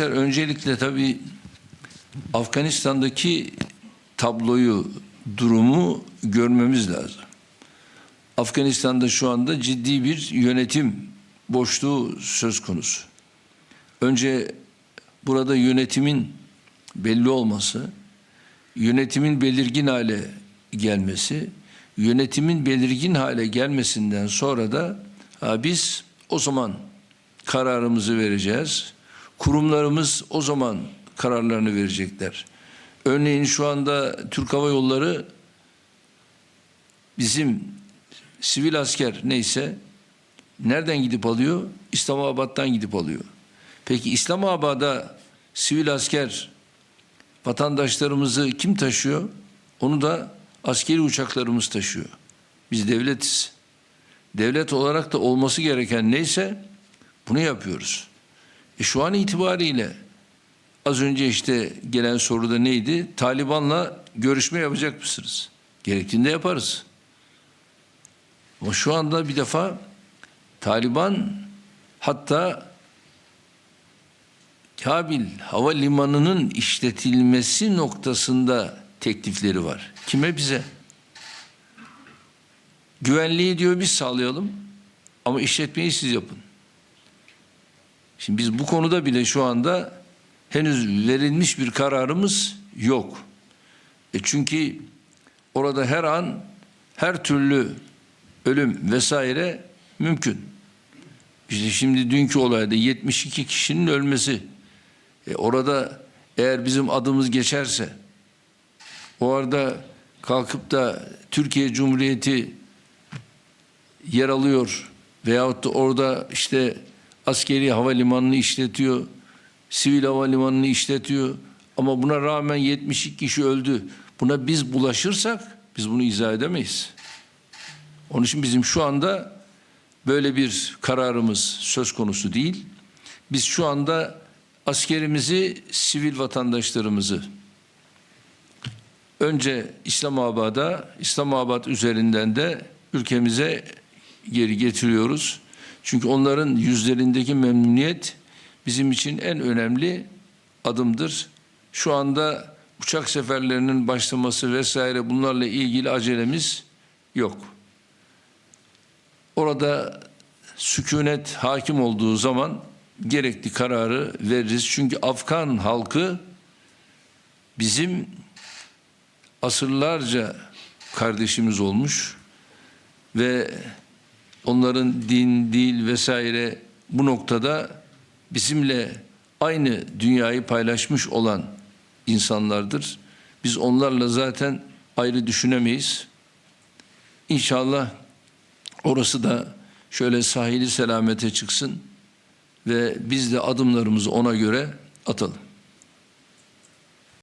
Arkadaşlar öncelikle tabii Afganistan'daki tabloyu, durumu görmemiz lazım. Afganistan'da şu anda ciddi bir yönetim boşluğu söz konusu. Önce burada yönetimin belli olması, yönetimin belirgin hale gelmesi, yönetimin belirgin hale gelmesinden sonra da ha, biz o zaman kararımızı vereceğiz. Kurumlarımız o zaman kararlarını verecekler. Örneğin şu anda Türk Hava Yolları bizim sivil asker neyse nereden gidip alıyor? İslamabad'dan gidip alıyor. Peki İslamabad'a sivil asker vatandaşlarımızı kim taşıyor? Onu da askeri uçaklarımız taşıyor. Biz devletiz. Devlet olarak da olması gereken neyse bunu yapıyoruz. E şu an itibariyle az önce işte gelen soruda neydi? Taliban'la görüşme yapacak mısınız? Gerektiğinde yaparız. Ama şu anda bir defa Taliban hatta Kabil Havalimanı'nın işletilmesi noktasında teklifleri var. Kime bize? Güvenliği diyor biz sağlayalım ama işletmeyi siz yapın. Şimdi biz bu konuda bile şu anda henüz verilmiş bir kararımız yok. E çünkü orada her an her türlü ölüm vesaire mümkün. İşte şimdi dünkü olayda 72 kişinin ölmesi. E orada eğer bizim adımız geçerse o arada kalkıp da Türkiye Cumhuriyeti yer alıyor veyahut da orada işte askeri havalimanını işletiyor, sivil havalimanını işletiyor ama buna rağmen 72 kişi öldü. Buna biz bulaşırsak biz bunu izah edemeyiz. Onun için bizim şu anda böyle bir kararımız söz konusu değil. Biz şu anda askerimizi, sivil vatandaşlarımızı önce İslamabad'a, İslamabad üzerinden de ülkemize geri getiriyoruz. Çünkü onların yüzlerindeki memnuniyet bizim için en önemli adımdır. Şu anda uçak seferlerinin başlaması vesaire bunlarla ilgili acelemiz yok. Orada sükunet hakim olduğu zaman gerekli kararı veririz. Çünkü Afgan halkı bizim asırlarca kardeşimiz olmuş ve onların din, dil vesaire bu noktada bizimle aynı dünyayı paylaşmış olan insanlardır. Biz onlarla zaten ayrı düşünemeyiz. İnşallah orası da şöyle sahili selamete çıksın ve biz de adımlarımızı ona göre atalım.